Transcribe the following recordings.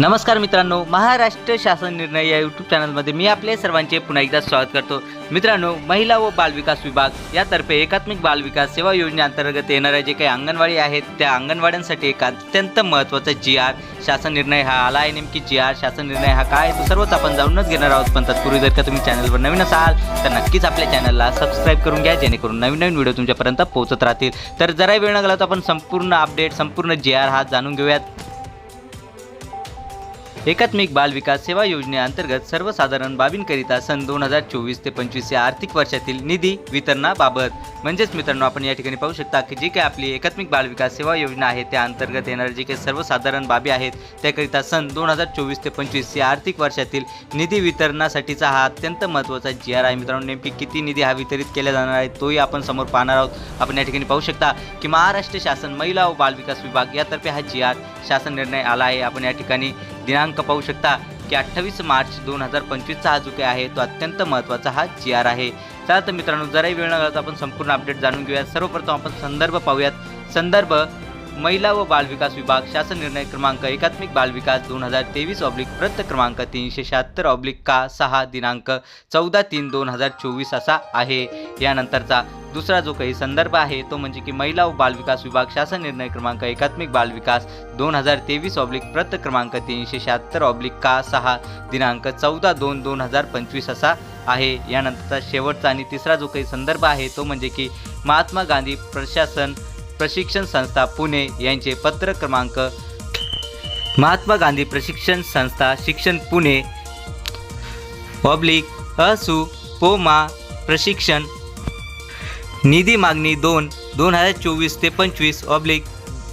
नमस्कार मित्रांनो महाराष्ट्र शासन निर्णय या यूट्यूब चॅनलमध्ये मी आपले सर्वांचे पुन्हा एकदा स्वागत करतो. मित्रांनो महिला व बालविकास विभाग यातर्फे एकात्मिक बालविकास सेवा योजनेअंतर्गत येणाऱ्या जे काही अंगणवाडी आहेत त्या अंगणवाड्यांसाठी एक अत्यंत महत्त्वाचा जी आर शासन निर्णय हा आला आहे. नेमकी जी आर शासन निर्णय हा काय आहे तो सर्वच आपण जाऊनच घेणार आहोत. पण तत्पूर्वी जर का तुम्ही चॅनलवर नवीन असाल तर नक्कीच आपल्या चॅनलला सबस्क्राईब करून घ्या जेणेकरून नवीन नवीन व्हिडिओ तुमच्यापर्यंत पोहोचत राहतील. तर जरा वेळ न गेला तर आपण संपूर्ण अपडेट संपूर्ण जी आर हा जाणून घेऊयात. एकात्मिक बाल विकास सेवा योजनेअंतर्गत सर्वसाधारण बाबींकरिता सन दोन हजार चोवीस ते पंचवीस या आर्थिक वर्षातील निधी वितरणाबाबत म्हणजेच मित्रांनो आपण या ठिकाणी पाहू शकता की जी काही आपली एकात्मिक बाल विकास सेवा योजना आहे त्या अंतर्गत येणारे जे काही सर्वसाधारण बाबी आहेत त्याकरिता सन दोन हजार चोवीस ते पंचवीस या आर्थिक वर्षातील निधी वितरणासाठीचा हा अत्यंत महत्त्वाचा जी आर आहे. मित्रांनो नेमकी किती निधी हा वितरित केला जाणार आहे तोही आपण समोर पाहणार आहोत. आपण या ठिकाणी पाहू शकता की महाराष्ट्र शासन महिला व बाल विकास विभाग यातर्फे हा जी आर शासन निर्णय आला आहे. आपण या ठिकाणी दिनांक पाहू शकता की अठ्ठावीस मार्च दोन हजार पंचवीसचा हा जो काही आहे तो अत्यंत महत्त्वाचा हा जी आर आहे. चला तर मित्रांनो जराही वेळ न घालता आपण संपूर्ण अपडेट जाणून घेऊयात. सर्वप्रथम आपण संदर्भ पाहूयात. संदर्भ महिला व बालविकास विभाग शासन निर्णय क्रमांक एकात्मिक बालविकास दोन हजार तेवीस ऑब्लिक प्रत क्रमांक तीनशे शहात्तर ऑब्लिक का सहा दिनांक चौदा तीन दोन हजार चोवीस असा आहे. यानंतरचा दुसरा जो काही संदर्भ आहे तो म्हणजे की महिला व बालविकास विभाग शासन निर्णय क्रमांक एकात्मिक बालविकास दोन हजार तेवीस ऑब्लिक प्रत क्रमांक तीनशे शहात्तर ऑब्लिक का सहा दिनांक चौदा दोन दोन हजार पंचवीस असा आहे. यानंतरचा शेवटचा आणि तिसरा जो काही संदर्भ आहे तो म्हणजे की महात्मा गांधी प्रशासन प्रशिक्षण संस्था पुणे यांचे पत्र क्रमांक महात्मा गांधी प्रशिक्षण संस्था शिक्षण पुणे ऑब्लिक असू पोमा प्रशिक्षण निधी मागणी दोन दोन हजार चोवीस ते पंचवीस ऑब्लिक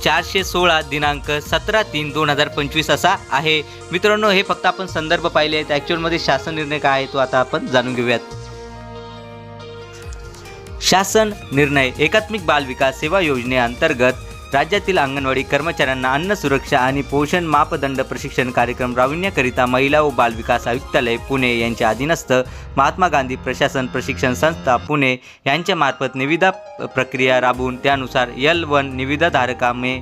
चारशे सोळा दिनांक सतरा तीन दोन हजार पंचवीस असा आहे. मित्रांनो हे फक्त आपण संदर्भ पाहिले आहेत. ॲक्च्युअलमध्ये शासन निर्णय काय आहे तो आता आपण जाणून घेऊयात. शासन निर्णय एकात्मिक बाल विकास सेवा योजनेअंतर्गत राज्यातील अंगणवाडी कर्मचाऱ्यांना अन्न सुरक्षा आणि पोषण मापदंड प्रशिक्षण कार्यक्रम राबविण्याकरिता महिला व बाल विकास आयुक्तालय पुणे यांच्या अधीनस्थ महात्मा गांधी प्रशासन प्रशिक्षण संस्था पुणे यांच्यामार्फत निविदा प्रक्रिया राबवून त्यानुसार यल वन निविदाधारकामे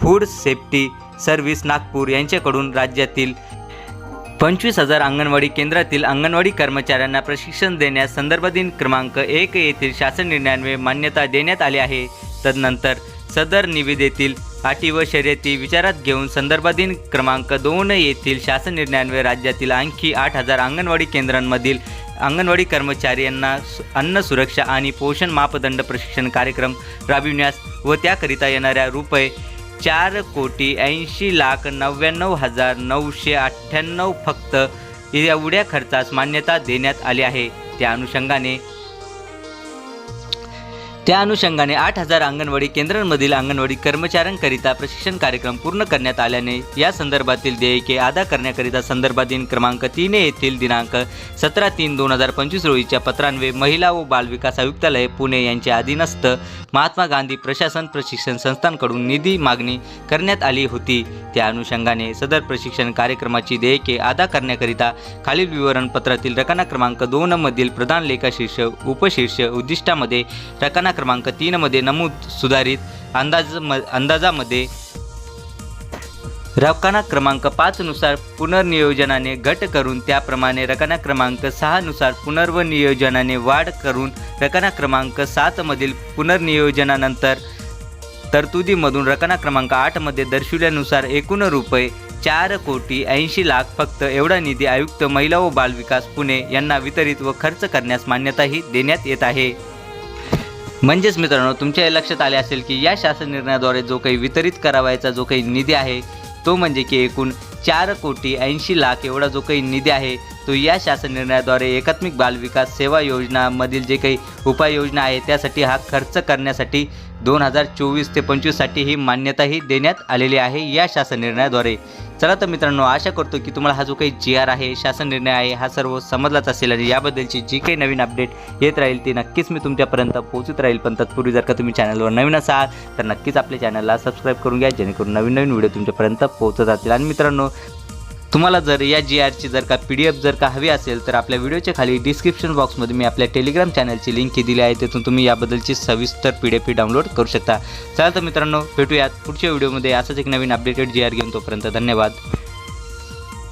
फूड सेफ्टी सर्व्हिस नागपूर यांच्याकडून राज्यातील पंचवीस हजार अंगणवाडी केंद्रातील अंगणवाडी कर्मचाऱ्यांना प्रशिक्षण देण्यास संदर्भ दिन क्रमांक एक येथील शासन निर्णयान्वये मान्यता देण्यात आली आहे. तदनंतर सदर निविदेतील अटी व शर्यती विचारात घेऊन संदर्भाधीन क्रमांक दोन येथील शासन निर्णयान्वये राज्यातील आणखी आठ हजार अंगणवाडी केंद्रांमधील अंगणवाडी कर्मचारी यांना अन्न सुरक्षा आणि पोषण मापदंड प्रशिक्षण कार्यक्रम राबविण्यास व त्याकरिता येणाऱ्या रुपये चार कोटी ऐंशी लाख नव्याण्णव हजार नऊशे अठ्ठ्याण्णव फक्त एवढ्या खर्चास मान्यता देण्यात आली आहे. त्या अनुषंगाने त्या अनुषंगाने आठ हजार अंगणवाडी केंद्रांमधील अंगणवाडी कर्मचाऱ्यांकरिता प्रशिक्षण कार्यक्रम पूर्ण करण्यात आल्याने या संदर्भातील देयके अदा करण्याकरिता संदर्भाधीन क्रमांक तीन येथील दिनांक सतरा तीन दोन हजार पंचवीस रोजीच्या पत्रान्वे महिला व बालविकास आयुक्तालय पुणे यांच्या अधीनस्थ महात्मा गांधी प्रशासन प्रशिक्षण संस्थांकडून निधी मागणी करण्यात आली होती. त्या अनुषंगाने सदर प्रशिक्षण कार्यक्रमाची देयके अदा करण्याकरिता खालील विवरणपत्रातील रकाना क्रमांक दोनमधील प्रधान लेखाशीर्ष उपशीर्ष उद्दिष्टामध्ये रकाना क्रमांक तीनमध्ये नमूद सुधारित अंदाज म अंदाजामध्ये रकाना क्रमांक पाचनुसार पुनर्नियोजनाने घट करून त्याप्रमाणे रकाना क्रमांक सहानुसार पुनर्वनियोजनाने वाढ करून रकाना क्रमांक सातमधील पुनर्नियोजनानंतर तरतुदीमधून रकाना क्रमांक आठमध्ये दर्शविल्यानुसार एकूण रुपये चार कोटी ऐंशी लाख फक्त एवढा निधी आयुक्त महिला व बालविकास पुणे यांना वितरित व खर्च करण्यास मान्यताही देण्यात येत आहे. म्हणजेच मित्रांनो तुमच्या लक्षात आले असेल की या शासन निर्णयाद्वारे जो काही वितरित करावायचा जो काही निधी आहे तो म्हणजे की एकूण चार कोटी ऐंशी लाख एवढा जो काही निधी आहे तो या शासन निर्णयाद्वारे एकात्मिक बालविकास सेवा योजनामधील जे काही उपाययोजना आहे त्यासाठी हा खर्च करण्यासाठी दोन हजार चोवीस ते पंचवीससाठी ही मान्यताही देण्यात आलेली आहे या शासन निर्णयाद्वारे चला तर मित्रांनो आशा करतो की तुम्हाला हा जो काही जी आर आहे शासन निर्णय आहे हा सर्व समजलाच असेल आणि याबद्दलची जी काही नवीन अपडेट येत राहील ती नक्कीच मी तुमच्यापर्यंत पोहोचत राहील. पण तत्पूर्वी जर का तुम्ही चॅनलवर नवीन असाल तर नक्कीच आपल्या चॅनलला सबस्क्राईब करून घ्या जेणेकरून नवीन नवीन व्हिडिओ तुमच्यापर्यंत पोहोचत जातील. आणि मित्रांनो तुम्हाला जर या जी आरची जर का पी डी एफ जर का हवी असेल तर आपल्या व्हिडिओच्या खाली डिस्क्रिप्शन बॉक्समध्ये मी आपल्या टेलिग्राम चॅनलची लिंक दिली आहे. तिथून तुम्ही याबद्दलची सविस्तर पी डी एफ डाउनलोड करू शकता. चला तर मित्रांनो भेटूयात पुढच्या व्हिडिओमध्ये असंच एक नवीन अपडेटेड जी आर घेऊन तोपर्यंत धन्यवाद.